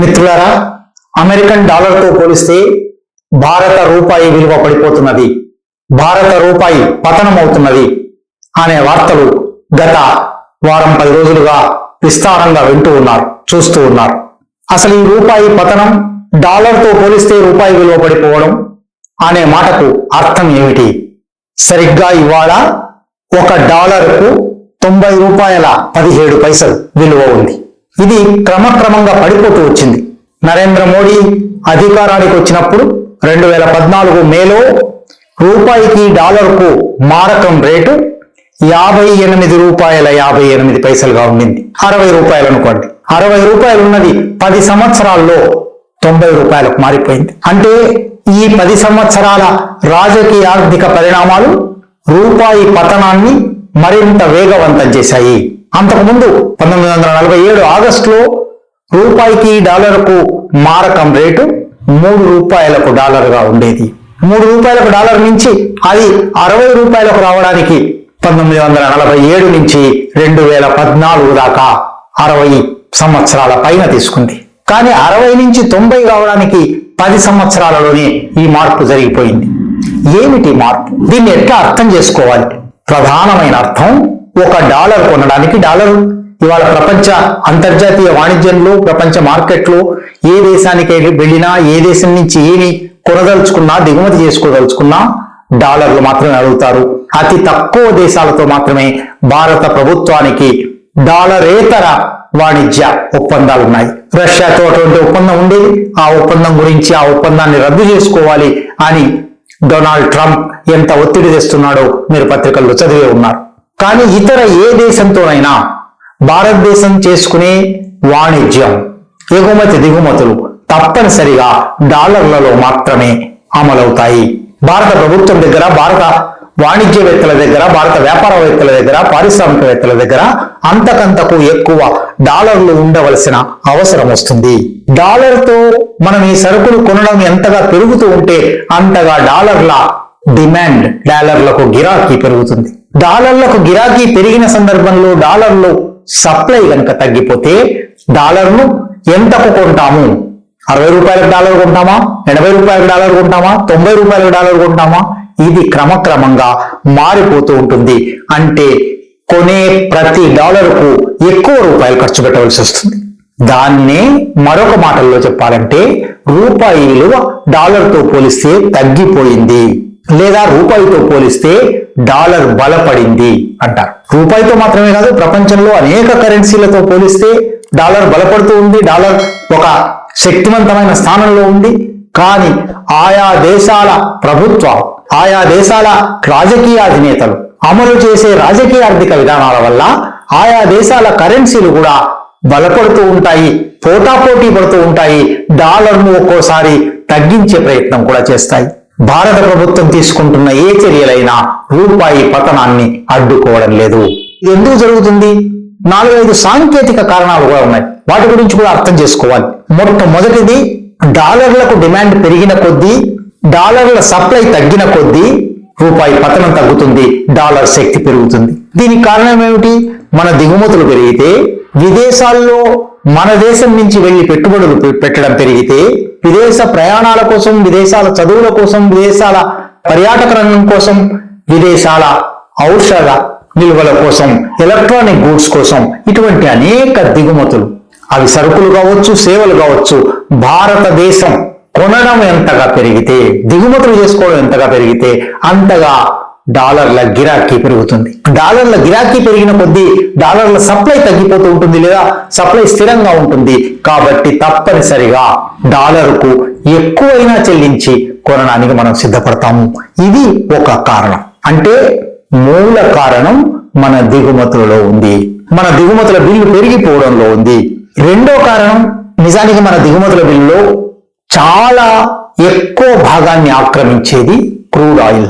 మిత్రులారా అమెరికన్ డాలర్తో పోలిస్తే భారత రూపాయి విలువ పడిపోతున్నది. భారత రూపాయి పతనం అవుతున్నది అనే వార్తలు గత వారం పది రోజులుగా విస్తారంగా వింటూ ఉన్నారు చూస్తూ ఉన్నారు. అసలు ఈ రూపాయి పతనం డాలర్తో పోలిస్తే రూపాయి విలువ పడిపోవడం అనే మాటకు అర్థం ఏమిటి? సరిగ్గా ఇవాళ ఒక డాలర్కు తొంభై రూపాయల పదిహేడు పైసలు విలువ ఉంది. ఇది క్రమక్రమంగా పడిపోతూ వచ్చింది. నరేంద్ర మోడీ అధికారానికి వచ్చినప్పుడు రెండు వేల పద్నాలుగు మేలో రూపాయికి డాలర్కు మారకం రేటు యాభై ఎనిమిది రూపాయల యాభై ఎనిమిది పైసలుగా ఉండింది. అరవై రూపాయలు అనుకోండి. అరవై రూపాయలు ఉన్నది పది సంవత్సరాల్లో తొంభై రూపాయలకు మారిపోయింది. అంటే ఈ పది సంవత్సరాల రాజకీయ ఆర్థిక పరిణామాలు రూపాయి పతనాన్ని మరింత వేగవంతం చేశాయి. అంతకుముందు పంతొమ్మిది వందల నలభై ఏడు ఆగస్టులో రూపాయికి డాలర్కు మారకం రేటు మూడు రూపాయలకు డాలర్గా ఉండేది. మూడు రూపాయలకు డాలర్ నుంచి అది అరవై రూపాయలకు రావడానికి పంతొమ్మిది వందల నలభై ఏడు నుంచి రెండు వేల పద్నాలుగు దాకా అరవై సంవత్సరాల పైన తీసుకుంది. కానీ అరవై నుంచి తొంభై రావడానికి పది సంవత్సరాలలోనే ఈ మార్పు జరిగిపోయింది. ఏమిటి మార్పు? దీన్ని ఎట్లా అర్థం చేసుకోవాలి? ప్రధానమైన అర్థం ఒక డాలర్ కొనడానికి డాలర్. ఇవాళ ప్రపంచ అంతర్జాతీయ వాణిజ్యంలో ప్రపంచ మార్కెట్లో ఏ దేశానికి వెళ్ళినా ఏ దేశం నుంచి ఏమి కొనదలుచుకున్నా దిగుమతి చేసుకోదలుచుకున్నా డాలర్లు మాత్రమే అడుగుతారు. అతి తక్కువ దేశాలతో మాత్రమే భారత ప్రభుత్వానికి డాలరేతర వాణిజ్య ఒప్పందాలు ఉన్నాయి. రష్యాతో అటువంటి ఒప్పందం ఉండేది. ఆ ఒప్పందం గురించి ఆ ఒప్పందాన్ని రద్దు చేసుకోవాలి అని డొనాల్డ్ ట్రంప్ ఎంత ఒత్తిడి తెస్తున్నాడో మీరు పత్రికల్లో చదివే ఉన్నారు. కానీ ఇతర ఏ దేశంతోనైనా భారతదేశం చేసుకునే వాణిజ్యం ఎగుమతి దిగుమతులు తప్పనిసరిగా డాలర్లలో మాత్రమే అమలవుతాయి. భారత ప్రభుత్వం దగ్గర భారత వాణిజ్యవేత్తల దగ్గర భారత వ్యాపారవేత్తల దగ్గర పారిశ్రామికవేత్తల దగ్గర అంతకంతకు ఎక్కువ డాలర్లు ఉండవలసిన అవసరం వస్తుంది. డాలర్తో మనం ఈ సరుకులు కొనడం ఎంతగా పెరుగుతూ ఉంటే అంతగా డాలర్ల డిమాండ్ డాలర్లకు గిరాకీ పెరుగుతుంది. డాలర్లకు గిరాకీ పెరిగిన సందర్భంలో డాలర్లు సప్లై కనుక తగ్గిపోతే డాలర్ను ఎంతకు కొంటాము? అరవై రూపాయలకు డాలర్ కొంటామా? ఎనభై రూపాయలకు డాలర్ కొంటామా? తొంభై రూపాయలకు డాలర్ కొంటామా? ఇది క్రమక్రమంగా మారిపోతూ ఉంటుంది. అంటే కొనే ప్రతి డాలర్కు ఎక్కువ రూపాయలు ఖర్చు పెట్టవలసి వస్తుంది. దాన్నే మరొక మాటల్లో చెప్పాలంటే రూపాయి విలువ డాలర్తో పోలిస్తే తగ్గిపోయింది. లేదా రూపాయితో పోలిస్తే డాలర్ బలపడింది అంటారు. రూపాయితో మాత్రమే కాదు ప్రపంచంలో అనేక కరెన్సీలతో పోలిస్తే డాలర్ బలపడుతూ ఉంది డాలర్ ఒక శక్తివంతమైన స్థానంలో ఉంది. కానీ ఆయా దేశాల ప్రభుత్వం ఆయా దేశాల రాజకీయ అధినేతలు అమలు చేసే రాజకీయ ఆర్థిక విధానాల వల్ల ఆయా దేశాల కరెన్సీలు కూడా బలపడుతూ ఉంటాయి పోటాపోటీ పడుతూ ఉంటాయి డాలర్ను ఒక్కోసారి తగ్గించే ప్రయత్నం కూడా చేస్తాయి. భారత ప్రభుత్వం తీసుకుంటున్న ఏ చర్యలైనా రూపాయి పతనాన్ని అడ్డుకోవడం లేదు. ఇది ఎందుకు జరుగుతుంది? నాలుగైదు సాంకేతిక కారణాలు కూడా ఉన్నాయి. వాటి గురించి కూడా అర్థం చేసుకోవాలి. మొట్టమొదటిది డాలర్లకు డిమాండ్ పెరిగిన కొద్దీ డాలర్ల సప్లై తగ్గిన కొద్దీ రూపాయి పతనం తగ్గుతుంది డాలర్ శక్తి పెరుగుతుంది. దీనికి కారణం ఏమిటి? మన దిగుమతులు పెరిగితే విదేశాల్లో మన దేశం నుంచి వెళ్ళి పెట్టుబడులు పెట్టడం పెరిగితే విదేశ ప్రయాణాల కోసం విదేశాల చదువుల కోసం విదేశాల పర్యాటక రంగం కోసం విదేశాల ఔషధ నిల్వల కోసం ఎలక్ట్రానిక్ గూడ్స్ కోసం ఇటువంటి అనేక దిగుమతులు. అవి సరుకులు కావచ్చు సేవలు కావచ్చు భారతదేశం కొనడం ఎంతగా పెరిగితే దిగుమతులు చేసుకోవడం ఎంతగా పెరిగితే అంతగా డాలర్ల గిరాకీ పెరుగుతుంది. డాలర్ల గిరాకీ పెరిగిన కొద్దీ డాలర్ల సప్లై తగ్గిపోతూ ఉంటుంది లేదా సప్లై స్థిరంగా ఉంటుంది. కాబట్టి తప్పనిసరిగా డాలర్కు ఎక్కువైనా చెల్లించి కొనడానికి మనం సిద్ధపడతాము. ఇది ఒక కారణం. అంటే మూల కారణం మన దిగుమతులలో ఉంది. మన దిగుమతుల బిల్లు పెరిగిపోవడంలో ఉంది. రెండో కారణం నిజానికి మన దిగుమతుల బిల్లులో చాలా ఎక్కువ భాగాన్ని ఆక్రమించేది క్రూడ్ ఆయిల్.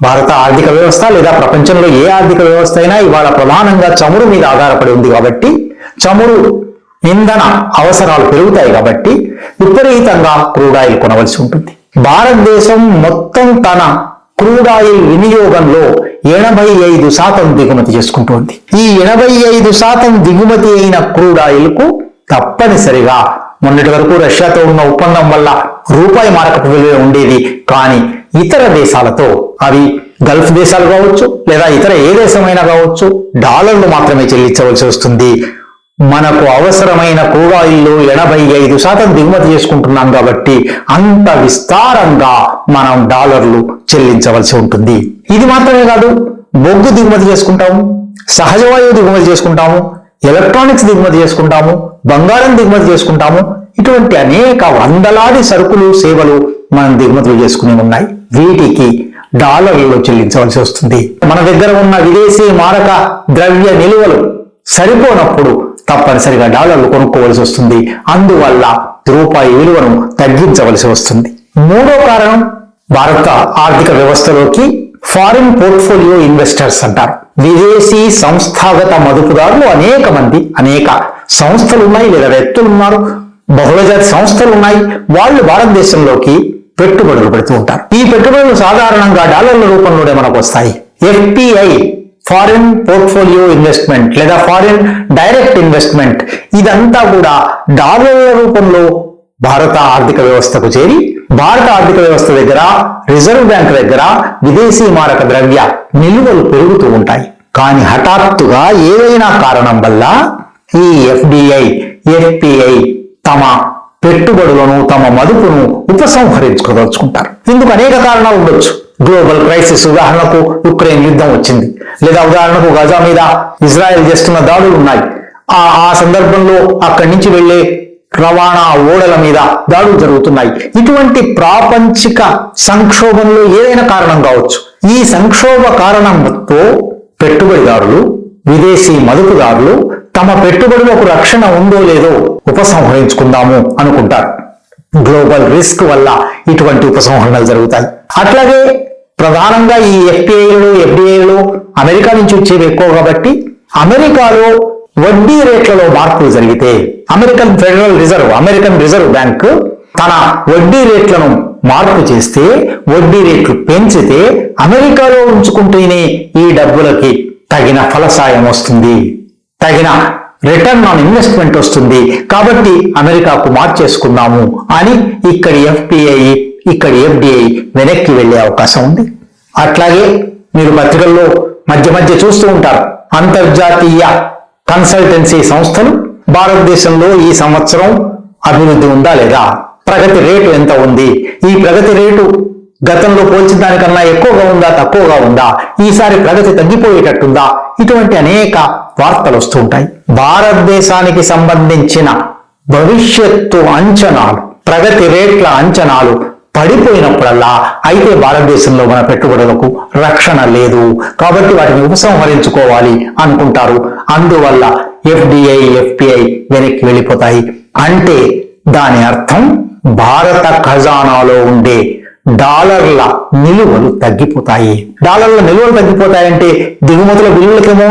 భారత ఆర్థిక వ్యవస్థ లేదా ప్రపంచంలో ఏ ఆర్థిక వ్యవస్థ అయినా ఇవాళ ప్రధానంగా చమురు మీద ఆధారపడి ఉంది కాబట్టి చమురు ఇంధన అవసరాలు పెరుగుతాయి కాబట్టి విపరీతంగా క్రూడ్ ఆయిల్ కొనవలసి ఉంటుంది. భారతదేశం మొత్తం తన క్రూడ్ ఆయిల్ వినియోగంలో ఎనభై ఐదు శాతం దిగుమతి చేసుకుంటోంది. ఈ ఎనభై ఐదు శాతం దిగుమతి అయిన క్రూడ్ ఆయిల్కు తప్పనిసరిగా మొన్నటి వరకు రష్యాతో ఉన్న ఒప్పందం వల్ల రూపాయి మారకపు విలువ ఉండేది. కానీ ఇతర దేశాలతో అవి గల్ఫ్ దేశాలు కావచ్చు లేదా ఇతర ఏ దేశమైనా కావచ్చు డాలర్లు మాత్రమే చెల్లించవలసి వస్తుంది. మనకు అవసరమైన క్రూడాయిల్లో ఎనభై ఐదు శాతం దిగుమతి చేసుకుంటున్నాం కాబట్టి అంత విస్తారంగా మనం డాలర్లు చెల్లించవలసి ఉంటుంది. ఇది మాత్రమే కాదు బొగ్గు దిగుమతి చేసుకుంటాము సహజవాయువు దిగుమతి చేసుకుంటాము ఎలక్ట్రానిక్స్ దిగుమతి చేసుకుంటాము బంగారం దిగుమతి చేసుకుంటాము ఇటువంటి అనేక వందలాది సరుకులు సేవలు మనం దిగుమతులు చేసుకుని ఉన్నాయి. వీటికి డాలర్లలో చెల్లించవలసి వస్తుంది. మన దగ్గర ఉన్న విదేశీ మారక ద్రవ్య నిలువలు సరిపోనప్పుడు తప్పనిసరిగా డాలర్లు కొనుక్కోవలసి వస్తుంది. అందువల్ల రూపాయి విలువను తగ్గించవలసి వస్తుంది. మూడో కారణం భారత ఆర్థిక వ్యవస్థలోకి ఫారిన్ పోర్ట్ఫోలియో ఇన్వెస్టర్స్ అంటారు. విదేశీ సంస్థాగత మదుపుదారులు అనేక మంది అనేక సంస్థలు ఉన్నాయి లేదా వ్యక్తులు ఉన్నారు. బహుళజాతి సంస్థలు ఉన్నాయి. వాళ్ళు భారతదేశంలోకి పెట్టుబడులు పెడుతూ ఉంటారు. ఈ పెట్టుబడులు సాధారణంగా డాలర్ల రూపంలోనే మనకు వస్తాయి ఎఫ్పిఐ ఫారిన్ పోర్ట్ఫోలియో ఇన్వెస్ట్మెంట్ లేదా ఫారిన్ డైరెక్ట్ ఇన్వెస్ట్మెంట్ ఇదంతా కూడా డాలర్ల రూపంలో భారత ఆర్థిక వ్యవస్థకు చేరి భారత ఆర్థిక వ్యవస్థ దగ్గర రిజర్వ్ బ్యాంక్ దగ్గర విదేశీ మారక ద్రవ్య నిల్వలు పెరుగుతూ ఉంటాయి. కానీ హఠాత్తుగా ఏదైనా కారణం వల్ల ఈ ఎఫ్డిఐ ఎఫ్పిఐ తమ పెట్టుబడులను తమ మదుపును ఉపసంహరించుకోదలుచుకుంటారు. ఇందుకు అనేక కారణాలు ఉండొచ్చు. గ్లోబల్ క్రైసిస్ ఉదాహరణకు యుక్రెయిన్ యుద్ధం వచ్చింది. లేదా ఉదాహరణకు గజా మీద ఇజ్రాయెల్ చేస్తున్న దాడులు ఉన్నాయి. ఆ ఆ సందర్భంలో అక్కడి నుంచి వెళ్ళే రవాణా ఓడల మీద దాడులు జరుగుతున్నాయి. ఇటువంటి ప్రాపంచిక సంక్షోభంలో ఏదైనా కారణం కావచ్చు. ఈ సంక్షోభ కారణంతో పెట్టుబడిదారులు విదేశీ మదుపుదారులు తమ పెట్టుబడులకు రక్షణ ఉందో లేదో ఉపసంహరించుకుందాము అనుకుంటారు. గ్లోబల్ రిస్క్ వల్ల ఇటువంటి ఉపసంహరణలు జరుగుతాయి. అట్లాగే ప్రధానంగా ఈ ఎఫ్పిఐలు ఎఫ్డిఐలు అమెరికా నుంచి వచ్చేవి ఎక్కువ కాబట్టి అమెరికాలో వడ్డీ రేట్లలో మార్పులు జరిగితే American federal reserve American reserve bank తన వడ్డీ రేట్లను మార్పు చేస్తే వడ్డీ రేట్లు పెంచితే అమెరికాలో ఉంచుకుంటేనే ఈ డబ్బులకి తగిన ఫలసాయం వస్తుంది. తగిన రిటర్న్ ఆన్ ఇన్వెస్ట్మెంట్ వస్తుంది. కాబట్టి అమెరికాకు మార్చేసుకుందాము అని ఇక్కడి ఎఫ్పిఐ ఇక్కడి ఎఫ్డిఐ వెనక్కి వెళ్ళే అవకాశం ఉంది. అట్లాగే మీరు పత్రికల్లో మధ్య మధ్య చూస్తూ ఉంటారు అంతర్జాతీయ కన్సల్టెన్సీ సంస్థలు భారతదేశంలో ఈ సంవత్సరం అభివృద్ధి ఉందా లేదా ప్రగతి రేటు ఎంత ఉంది? ఈ ప్రగతి రేటు గతంలో పోల్చిన దానికన్నా ఎక్కువగా ఉందా తక్కువగా ఉందా? ఈసారి ప్రగతి తగ్గిపోయేటట్టుందా? ఇటువంటి అనేక వార్తలు వస్తూ ఉంటాయి. భారతదేశానికి సంబంధించిన భవిష్యత్తు అంచనాలు ప్రగతి రేట్ల అంచనాలు పడిపోయినప్పుడల్లా అయితే భారతదేశంలో మన పెట్టుబడులకు రక్షణ లేదు. కాబట్టి వాటిని ఉపసంహరించుకోవాలి అనుకుంటారు అందువల్ల ఎఫ్డిఐ ఎఫ్పిఐ వెనక్కి వెళ్ళిపోతాయి. అంటే దాని అర్థం భారత ఖజానాలో ఉండే డాలర్ల నిలువలు తగ్గిపోతాయి. డాలర్ల నిలువలు తగ్గిపోతాయంటే దిగుమతుల బిల్లులకేమో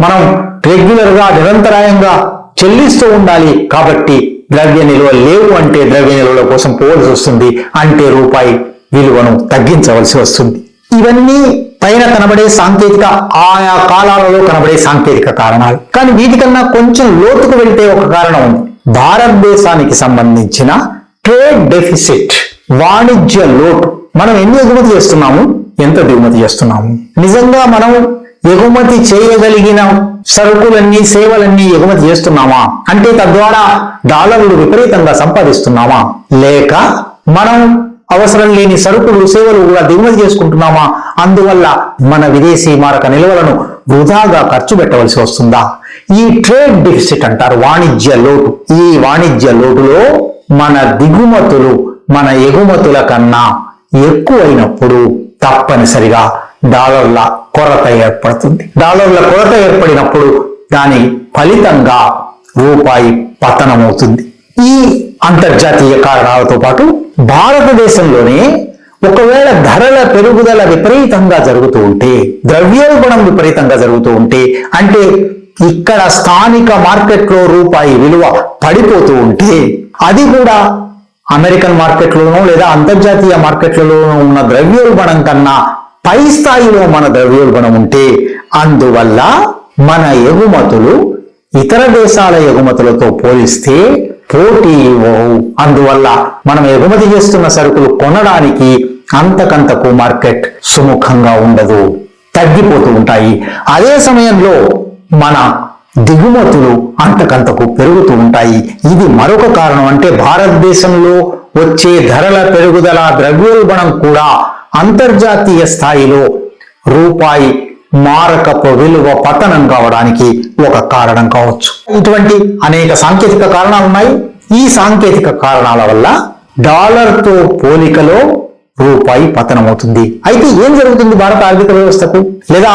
మనం రెగ్యులర్గా నిరంతరాయంగా చెల్లిస్తూ ఉండాలి. కాబట్టి ద్రవ్య నిల్వ లేవు అంటే ద్రవ్య నిల్వల కోసం పోవలసి వస్తుంది. అంటే రూపాయి విలువను తగ్గించవలసి వస్తుంది. ఇవన్నీ పైన కనబడే సాంకేతిక ఆయా కాలాలలో కనబడే సాంకేతిక కారణాలు. కానీ వీటికన్నా కొంచెం లోతుకు వెళ్తే ఒక కారణం ఉంది. భారతదేశానికి సంబంధించిన ట్రేడ్ డెఫిసిట్. వాణిజ్య లోటు. మనం ఎన్ని ఎగుమతి చేస్తున్నాము? ఎంత దిగుమతి చేస్తున్నాము? నిజంగా మనం ఎగుమతి చేయగలిగిన సరుకులన్నీ సేవలన్నీ ఎగుమతి చేస్తున్నామా? అంటే తద్వారా డాలర్లు విపరీతంగా సంపాదిస్తున్నామా? లేక మనం అవసరం లేని సరుకులు సేవలు కూడా దిగుమతి చేసుకుంటున్నామా? అందువల్ల మన విదేశీ మారక నిల్వలను వృధాగా ఖర్చు పెట్టవలసి వస్తుందా? ఈ ట్రేడ్ డిఫిసిట్ అంటారు వాణిజ్య లోటు. ఈ వాణిజ్య లోటులో మన దిగుమతులు మన ఎగుమతుల కన్నా ఎక్కువైనప్పుడు తప్పనిసరిగా డాలర్ల కొరత ఏర్పడుతుంది. డాలర్ల కొరత ఏర్పడినప్పుడు దాని ఫలితంగా రూపాయి పతనమవుతుంది. ఈ అంతర్జాతీయ కారణాలతో పాటు భారతదేశంలోనే ఒకవేళ ధరల పెరుగుదల విపరీతంగా జరుగుతూ ఉంటే ద్రవ్యోల్బణం విపరీతంగా జరుగుతూ ఉంటే అంటే ఇక్కడ స్థానిక మార్కెట్లో రూపాయి విలువ పడిపోతూ ఉంటే అది కూడా అమెరికన్ మార్కెట్లోనూ లేదా అంతర్జాతీయ మార్కెట్లలోనూ ఉన్న ద్రవ్యోల్బణం కన్నా పై స్థాయిలో మన ద్రవ్యోల్బణం ఉంటే అందువల్ల మన ఎగుమతులు ఇతర దేశాల ఎగుమతులతో పోలిస్తే పోటీ ఇవ్వవు అందువల్ల మనం ఎగుమతి చేస్తున్న సరుకులు కొనడానికి అంతకంతకు మార్కెట్ సుముఖంగా ఉండదు. తగ్గిపోతూ ఉంటాయి. అదే సమయంలో మన దిగుమతులు అంతకంతకు పెరుగుతూ ఉంటాయి. ఇది మరొక కారణం అంటే భారతదేశంలో వచ్చే ధరల పెరుగుదల ద్రవ్యోల్బణం కూడా అంతర్జాతీయ స్థాయిలో రూపాయి మారకపు విలువ పతనం కావడానికి ఒక కారణం కావచ్చు. ఇటువంటి అనేక సాంకేతిక కారణాలు ఉన్నాయి. ఈ సాంకేతిక కారణాల వల్ల డాలర్తో పోలికలో రూపాయి పతనమవుతుంది. అయితే ఏం జరుగుతుంది భారత ఆర్థిక వ్యవస్థకు? లేదా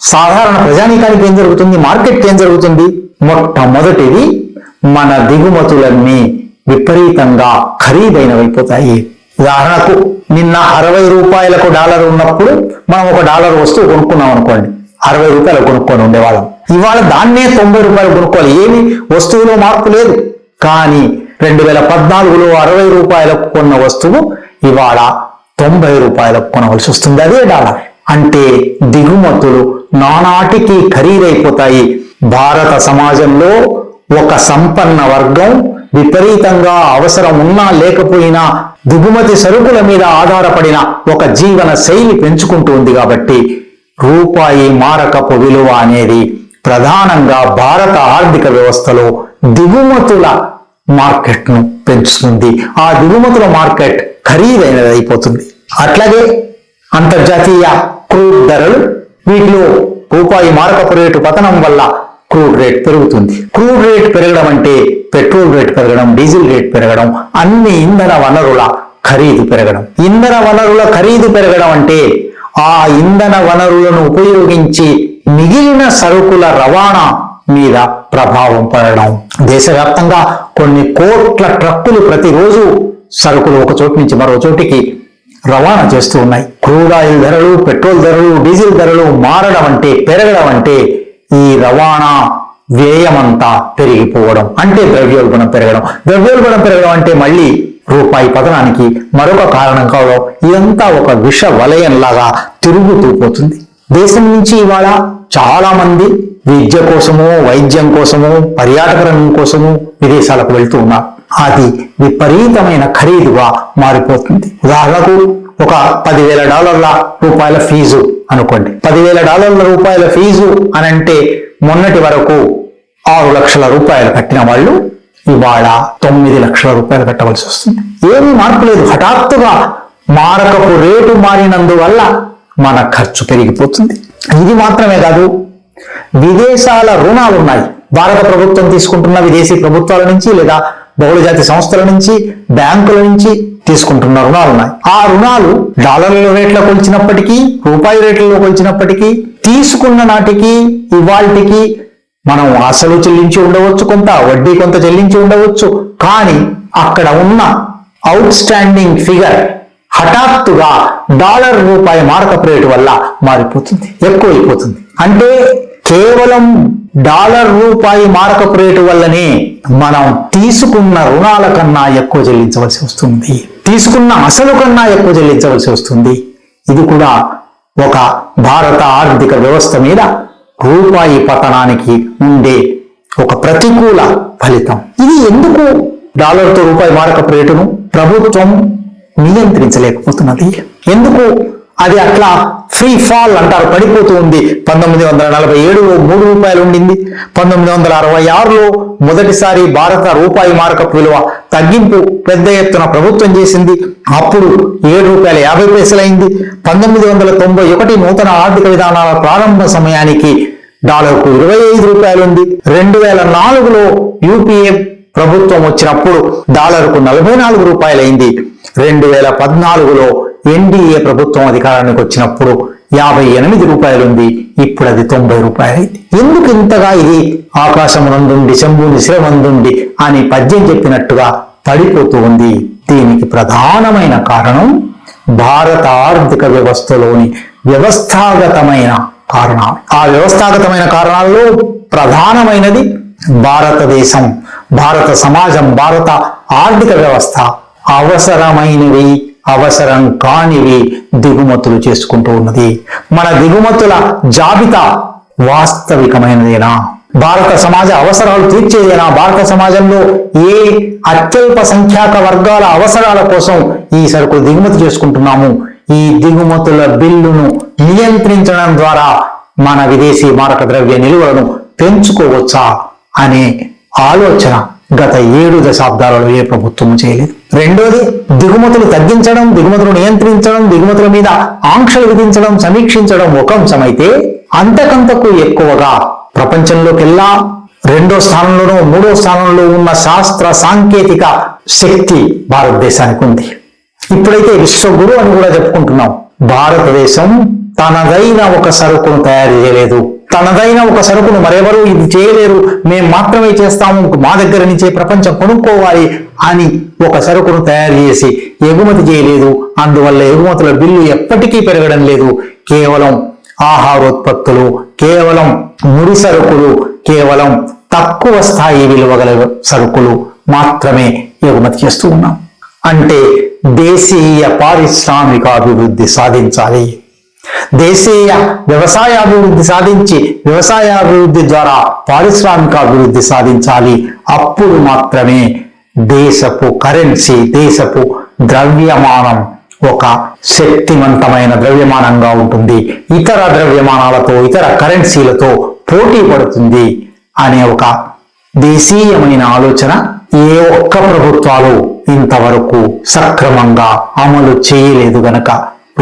సాధారణ ప్రజానీకానికి ఏం జరుగుతుంది? మార్కెట్కి ఏం జరుగుతుంది? మొట్టమొదటిది మన దిగుమతులన్నీ విపరీతంగా ఖరీదైనవైపోతాయి ఉదాహరణకు నిన్న అరవై రూపాయలకు డాలర్ ఉన్నప్పుడు మనం ఒక డాలర్ వస్తువు కొనుక్కున్నాం అనుకోండి. అరవై రూపాయలు కొనుక్కొని ఉండేవాళ్ళం. ఇవాళ దాన్నే తొంభై రూపాయలు కొనుక్కోవాలి. ఏమి? వస్తువులో మార్పు లేదు. కానీ రెండు వేల పద్నాలుగులో అరవై రూపాయలకు కొన్న వస్తువు ఇవాళ తొంభై రూపాయలకు కొనవలసి వస్తుంది. అదే డాలర్. అంటే దిగుమతులు నానాటికి ఖరీదైపోతాయి. భారత సమాజంలో ఒక సంపన్న వర్గం విపరీతంగా అవసరం ఉన్నా లేకపోయినా దిగుమతి సరుకుల మీద ఆధారపడిన ఒక జీవన శైలి పెంచుకుంటూ ఉంది కాబట్టి రూపాయి మారకపు విలువ అనేది ప్రధానంగా భారత ఆర్థిక వ్యవస్థలో దిగుమతుల మార్కెట్ను పెంచుతుంది. ఆ దిగుమతుల మార్కెట్ ఖరీదైనది అయిపోతుంది అట్లాగే అంతర్జాతీయ క్రూడ్ ధరలు వీటిలో రూపాయి మారకపు రేటు పతనం వల్ల క్రూడ్ రేట్ పెరుగుతుంది. క్రూడ్ రేట్ పెరగడం అంటే పెట్రోల్ రేట్ పెరగడం డీజిల్ రేట్ పెరగడం అన్ని ఇంధన వనరుల ఖరీదు పెరగడం. ఇంధన వనరుల ఖరీదు పెరగడం అంటే ఆ ఇంధన వనరులను ఉపయోగించి మిగిలిన సరుకుల రవాణా మీద ప్రభావం పడడం. దేశవ్యాప్తంగా కొన్ని కోట్ల ట్రక్కులు ప్రతిరోజు సరుకులు ఒక చోటు నుంచి మరో చోటికి రవాణా చేస్తూ ఉన్నాయి. క్రూడ్ ఆయిల్ ధరలు పెట్రోల్ ధరలు డీజిల్ ధరలు మారడం అంటే పెరగడం అంటే ఈ రవాణా వ్యయమంతా పెరిగిపోవడం అంటే ద్రవ్యోల్బణం పెరగడం. ద్రవ్యోల్బణం పెరగడం అంటే మళ్ళీ రూపాయి పతనానికి మరొక కారణం కావడం. ఇదంతా ఒక విష వలయంలాగా తిరుగుతూ పోతుంది. దేశం నుంచి ఇవాళ చాలా మంది విద్య కోసము వైద్యం కోసము పర్యాటక రంగం కోసము విదేశాలకు వెళ్తూ ఉన్నారు. అది విపరీతమైన ఖరీదుగా మారిపోతుంది. ఉదాహరణకు ఒక పదివేల డాలర్ల రూపాయల ఫీజు అనుకోండి. పదివేల డాలర్ల రూపాయల ఫీజు అని అంటే మొన్నటి వరకు ఆరు లక్షల రూపాయలు కట్టిన వాళ్ళు ఇవాళ తొమ్మిది లక్షల రూపాయలు కట్టవలసి వస్తుంది. ఏమీ మార్పు లేదు. హఠాత్తుగా మారకపు రేటు మారినందువల్ల మన ఖర్చు పెరిగిపోతుంది. ఇది మాత్రమే కాదు విదేశాల రుణాలు ఉన్నాయి భారత ప్రభుత్వం తీసుకుంటున్న విదేశీ ప్రభుత్వాల నుంచి లేదా బహుళజాతి సంస్థల నుంచి బ్యాంకుల నుంచి తీసుకుంటున్న రుణాలు ఉన్నాయి ఆ రుణాలు డాలర్ల రేట్లో కొలిచినప్పటికీ రూపాయి రేట్లలో కొలిచినప్పటికీ తీసుకున్న నాటికి ఇవాళకి మనం అసలు చెల్లించి ఉండవచ్చు కొంత వడ్డీ కొంత చెల్లించి ఉండవచ్చు. కానీ అక్కడ ఉన్న అవుట్ స్టాండింగ్ ఫిగర్ హఠాత్తుగా డాలర్ రూపాయి మారకపు రేటు వల్ల మారిపోతుంది ఎక్కువైపోతుంది. అంటే కేవలం డాలర్ రూపాయి మారకపు రేటు వల్లనే మనం తీసుకున్న రుణాల కన్నా ఎక్కువ చెల్లించవలసి వస్తుంది. తీసుకున్న అసలు కన్నా ఎక్కువ చెల్లించవలసి వస్తుంది. ఇది కూడా ఒక భారత ఆర్థిక వ్యవస్థ మీద రూపాయి పతనానికి ఉండే ఒక ప్రతికూల ఫలితం. ఇది ఎందుకు డాలర్తో రూపాయి మారకపు రేటును? ప్రభుత్వం నియంత్రించలేకపోతున్నది. ఎందుకు? అది అట్లా ఫ్రీ ఫాల్ అంటారు. పడిపోతూ ఉంది. పంతొమ్మిది వందల నలభై ఏడులో మూడు రూపాయలు ఉండింది. పంతొమ్మిది వందల అరవై ఆరులో మొదటిసారి భారత రూపాయి మారకపు విలువ తగ్గింపు పెద్ద ఎత్తున ప్రభుత్వం చేసింది. అప్పుడు ఏడు రూపాయల యాభై పైసలైంది. పంతొమ్మిది వందల తొంభై ఒకటి నూతన ఆర్థిక విధానాల ప్రారంభ సమయానికి డాలర్కు ఇరవై ఐదు రూపాయలు ఉంది. రెండు వేల నాలుగులో యూపీఏ ప్రభుత్వం వచ్చినప్పుడు డాలర్కు నలభై నాలుగు రూపాయలైంది. రెండు వేల పద్నాలుగులో ఎన్డీఏ ప్రభుత్వం అధికారానికి వచ్చినప్పుడు యాభై ఎనిమిది రూపాయలు ఉంది ఇప్పుడు అది తొంభై రూపాయలైంది. ఎందుకు ఇంతగా ఇది ఆకాశం నందుండి శంభుని శిరమందుండి అని పద్యం చెప్పినట్టుగా పడిపోతూ ఉంది? దీనికి ప్రధానమైన కారణం భారత ఆర్థిక వ్యవస్థలోని వ్యవస్థాగతమైన కారణాలు. ఆ వ్యవస్థాగతమైన కారణాల్లో ప్రధానమైనది భారతదేశం భారత సమాజం భారత ఆర్థిక వ్యవస్థ. అవసరమైనవి అవసరం కానివి దిగుమతులు చేసుకుంటూ ఉన్నది. మన దిగుమతుల జాబితా వాస్తవికమైనదేనా? భారత సమాజ అవసరాలు తీర్చేదేనా? భారత సమాజంలో ఏ అత్యల్ప సంఖ్యాక వర్గాల అవసరాల కోసం ఈ సరుకులు దిగుమతి చేసుకుంటున్నాము? ఈ దిగుమతుల బిల్లును నియంత్రించడం ద్వారా మన విదేశీ మారక ద్రవ్య నిలువలను పెంచుకోవచ్చా? అనే ఆలోచన గత ఏడు దశాబ్దాలలో ఏ ప్రభుత్వం చేయలేదు. రెండోది దిగుమతులు తగ్గించడం దిగుమతులు నియంత్రించడం దిగుమతుల మీద ఆంక్షలు విధించడం సమీక్షించడం ఒక అంశమైతే అంతకంతకు ఎక్కువగా ప్రపంచంలోకెల్లా రెండో స్థానంలోనూ మూడో స్థానంలో ఉన్న శాస్త్ర సాంకేతిక శక్తి భారతదేశానికి ఉంది. ఇప్పుడైతే విశ్వగురు అని కూడా చెప్పుకుంటున్నాం. భారతదేశం తనదైన ఒక సరుకును తయారు చేయలేదు. తనదైన ఒక సరుకును మరెవరూ ఇది చేయలేరు. మేము మాత్రమే చేస్తాము. మా దగ్గర నుంచే ప్రపంచం కొనుక్కోవాలి అని ఒక సరుకును తయారు చేసి ఎగుమతి చేయలేదు. అందువల్ల ఎగుమతుల బిల్లు ఎప్పటికీ పెరగడం లేదు. కేవలం ఆహారోత్పత్తులు కేవలం ముడి సరుకులు కేవలం తక్కువ స్థాయి విలువ గల సరుకులు మాత్రమే ఎగుమతి చేస్తూ ఉన్నాం. అంటే దేశీయ పారిశ్రామిక అభివృద్ధి సాధించాలి. దేశీయ వ్యవసాయ అభివృద్ధి సాధించి వ్యవసాయ అభివృద్ధి ద్వారా పారిశ్రామిక అభివృద్ధి సాధించాలి. అప్పుడు మాత్రమే దేశపు కరెన్సీ దేశపు ద్రవ్యమానం ఒక శక్తివంతమైన ద్రవ్యమానంగా ఉంటుంది. ఇతర ద్రవ్యమానాలతో ఇతర కరెన్సీలతో పోటీ పడుతుంది అనే ఒక దేశీయమైన ఆలోచన ఏ ఒక్క ప్రభుత్వాలు ఇంతవరకు సక్రమంగా అమలు చేయలేదు గనక.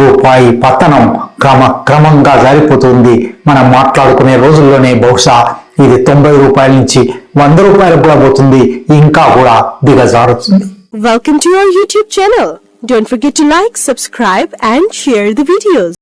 రూపాయి పతనం క్రమ క్రమంగా జారిపోతుంది మనం మాట్లాడుకునే రోజుల్లోనే బహుశా ఇది తొంభై రూపాయల నుంచి వంద రూపాయలకు కూడా పోతుంది ఇంకా కూడా దిగజారుతుంది welcome to your YouTube channel don't forget to like subscribe and share the videos